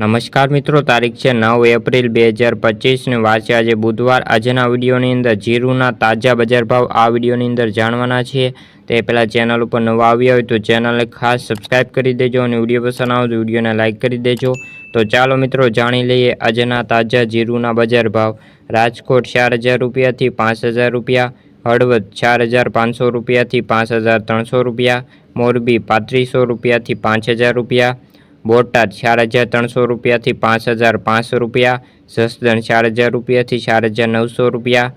નમસ્કાર મિત્રો, તારીખ છે નવ એપ્રિલ બે હજાર પચીસને વાંચે આજે બુધવાર. આજના વિડીયોની અંદર જીરુના તાજા બજાર ભાવ આ વિડીયોની અંદર જાણવાના છે તે પહેલાં ચેનલ ઉપર નવા આવ્યા હોય તો ચેનલને ખાસ સબસ્ક્રાઈબ કરી દેજો અને વીડિયો પસંદ આવે તો વિડીયોને લાઇક કરી દેજો. તો ચાલો મિત્રો, જાણી લઈએ આજના તાજા જીરુના બજાર ભાવ. રાજકોટ ચાર હજાર રૂપિયાથી પાંચ હજાર રૂપિયા, હળવદ ચાર હજાર પાંચસો રૂપિયાથી પાંચ હજાર ત્રણસો રૂપિયા, મોરબી પાંત્રીસો રૂપિયાથી પાંચ હજાર રૂપિયા બોટાદ ચાર હજાર ત્રણસો રૂપિયાથી પાંચ હજાર પાંચસો રૂપિયા જસદણ ચાર હજાર રૂપિયાથી ચાર હજાર નવસો રૂપિયા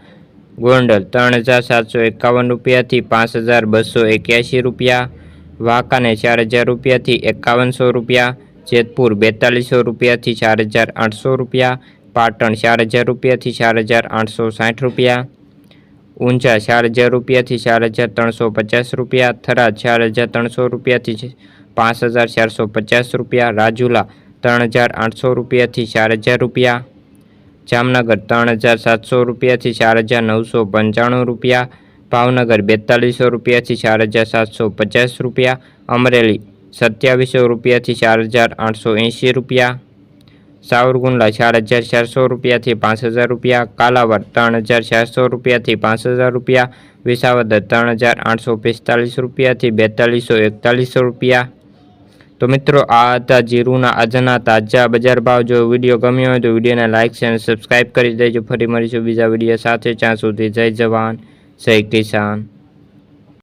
ગોંડલ ત્રણ હજાર સાતસો એકાવન રૂપિયાથી પાંચ હજાર બસો એક્યાસી રૂપિયા વાંકાને ચાર હજાર રૂપિયાથી એકાવનસો રૂપિયા જેતપુર બેતાલીસો રૂપિયાથી ચાર હજાર આઠસો રૂપિયા પાટણ ચાર હજાર રૂપિયાથી ચાર હજાર આઠસો સાઠ રૂપિયા ઊંઝા ચાર હજાર રૂપિયાથી ચાર હજાર ત્રણસો પચાસ રૂપિયા થરાદ ચાર હજાર ત્રણસો રૂપિયાથી પાંચ હજાર ચારસો પચાસ રૂપિયા, રાજુલા ત્રણ હજાર આઠસો રૂપિયાથી ચાર હજાર રૂપિયા, જામનગર ત્રણ હજાર સાતસો રૂપિયાથી ચાર હજાર નવસો પંચાણું રૂપિયા, ભાવનગર બેતાલીસો રૂપિયાથી ચાર હજાર સાતસો પચાસ રૂપિયા, અમરેલી સત્યાવીસો રૂપિયાથી ચાર હજાર આઠસો એંશી રૂપિયા, સાવરકુંડલા ચાર હજાર ચારસો રૂપિયાથી પાંચ હજાર રૂપિયા, કાલાવડ ત્રણ હજાર ચારસો રૂપિયાથી પાંચ હજાર રૂપિયા, વિસાવદર ત્રણ હજાર આઠસો પિસ્તાલીસ રૂપિયાથી બેતાલીસો એકતાલીસો રૂપિયા તો મિત્રો, આ હતા જીરુના આજના તાજા બજાર ભાવ. જો વીડિયો ગમ્યો હોય તો વિડીયોને લાઇક છે અને સબસ્ક્રાઈબ કરી દેજો. ફરી મળીશું બીજા વીડિયો સાથે. ત્યાં સુધી જય જવાન, જય કિસાન.